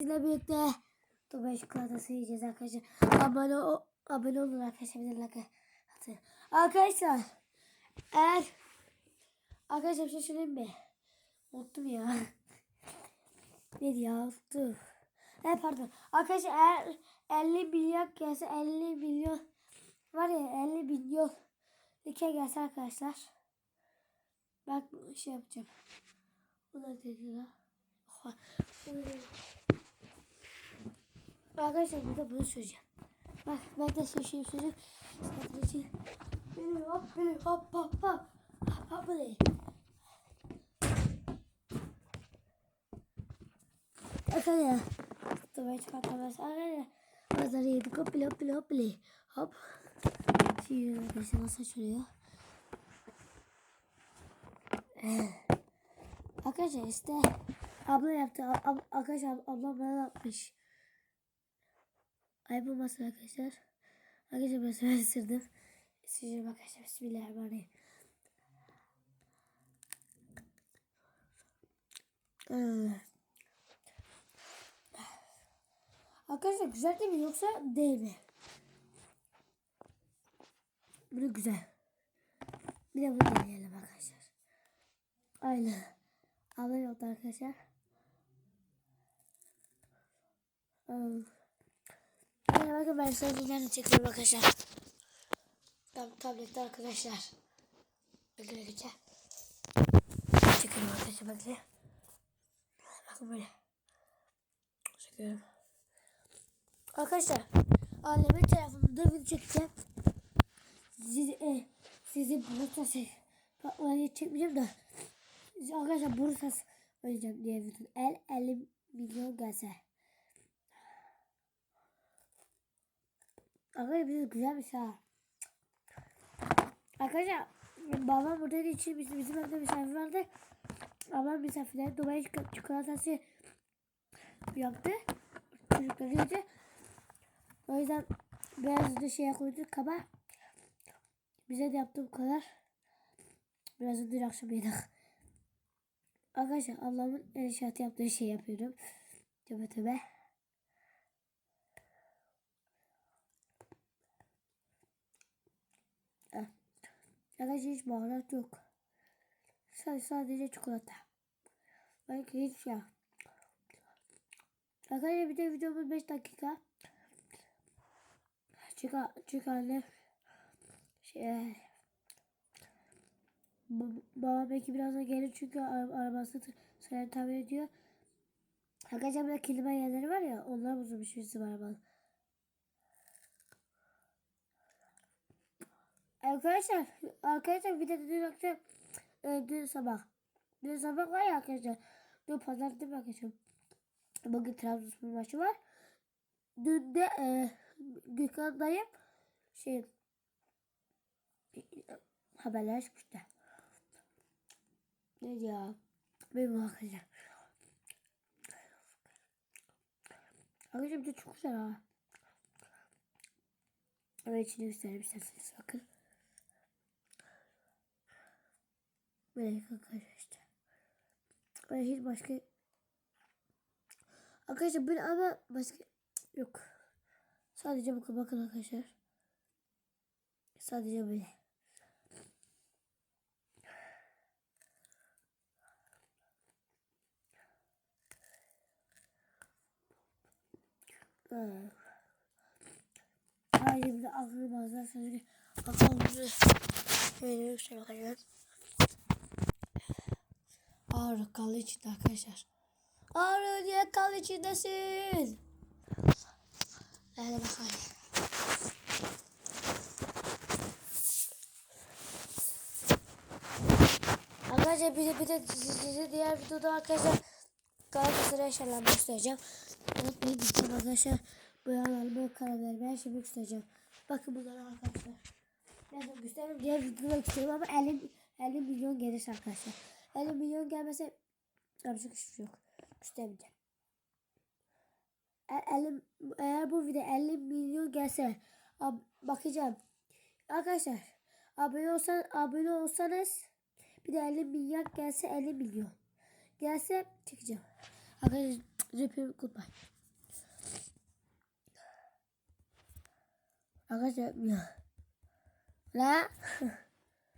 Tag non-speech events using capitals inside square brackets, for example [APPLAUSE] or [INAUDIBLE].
Sizinle birlikte Dubai çikolatası yiyeceğiz arkadaşlar. Abone, o, abone olun arkadaşlar. Bir de like atın. Arkadaşlar eğer Arkadaşlar bir şey söyleyeyim mi? Unuttum ya. [LAUGHS] Neydi ya unuttum. E pardon. Arkadaşlar eğer 50 milyon gelse 50 milyon var ya 50 milyon like gelse arkadaşlar. Bak şey yapacağım. Bu da dedi lan. Oha. Arkadaşlar burada bunu söyleyeceğim. Bak ben de şey şey söyleyeceğim. Sadece hop beni hop hop hop. Hop hop beni. Arkadaşlar. Dubai çikolatamız. Arkadaşlar. Pazarı yedik hop bile hop bile hop bile. Hop. Şimdi arkadaşlar nasıl açılıyor? Arkadaşlar işte abla yaptı. Ab, arkadaşlar ablam bana yapmış. Ayıp olmasın arkadaşlar. Arkadaşlar ben sana [LAUGHS] ısırdım. Isıracağım arkadaşlar. Bismillahirrahmanirrahim. Arkadaşlar güzel değil mi yoksa değil mi? Bu güzel. Bir de bunu deneyelim arkadaşlar. Aynen. Abla yoktu arkadaşlar. Um, yani bakın ben sadece çekiyorum arkadaşlar. Tam tablette arkadaşlar. Bekle geçe. Çekiyorum arkadaşlar bekle. Bakın böyle. Çekiyorum. Arkadaşlar annemin telefonunda video çekeceğim. Sizi, e, sizi Bursa'sı patlayı çekmeyeceğim de arkadaşlar Bursa'sı oynayacağım diye video. El 50 milyon gelse. Arkadaşlar bize güzelmiş ha. Arkadaşlar babam burada için bizim, bizim evde misafir vardı. Babam misafirler Dubai çik- çikolatası yaptı. Çocukları yedi. O yüzden biraz da şeye koyduk kaba. Bize de yaptı bu kadar. Biraz dün akşam yedik. Arkadaşlar ablamın el işareti yaptığı şey yapıyorum. Tövbe tövbe. Arkadaşlar hiç baharat yok. Sadece, sadece çikolata. Belki hiç şey. Arkadaşlar bir de videomuz 5 dakika. Çıkar, çıkarlı. Şey, ba- babam belki birazdan gelir çünkü ara- arabası sana tamir ediyor. Arkadaşlar burada kelime yerleri var ya onlar bozulmuş bizim arabanın. Arkadaşlar, arkadaşlar bir de dün akşam, e, dün sabah, dün sabah var ya arkadaşlar, dün pazar değil mi arkadaşlar? Bugün Trabzonspor maçı var. Dün de e, Gökhan dayım şey haberler çıkmıştı. Ne ya? Benim arkadaşlar. Arkadaşlar bir de çok güzel ha. Evet içini göstereyim isterseniz bakın. Böyle arkadaşlar. Böyle hiç başka Arkadaşlar böyle ama başka yok. Sadece bakın bakın arkadaşlar. Sadece böyle. Hayır bir de akıllı bazen sözü akıllı şöyle yüksek arkadaşlar. Ağrı kalı içinde arkadaşlar. Ağrı diye kal içindesin. Hadi bakalım. Arkadaşlar bir de bir de size diğer videoda arkadaşlar Galatasaray eşyalarını göstereceğim. Unutmayın diyeceğim arkadaşlar. Boyalarımı, karalarımı her şeyi göstereceğim. Bakın bunları arkadaşlar. Ben de göstereyim. Diğer videoda göstereyim ama 50, 50 milyon gelirse arkadaşlar. 50 milyon gelmese yapacak hiçbir şey yok. Göstermeyeceğim. E- 50, eğer bu video 50 milyon gelse ab- bakacağım. Arkadaşlar abone olsan abone olsanız bir de 50 milyon gelse 50 milyon. Gelse çekeceğim. Arkadaşlar Repeat goodbye. Arkadaşlar ya. La. [LAUGHS]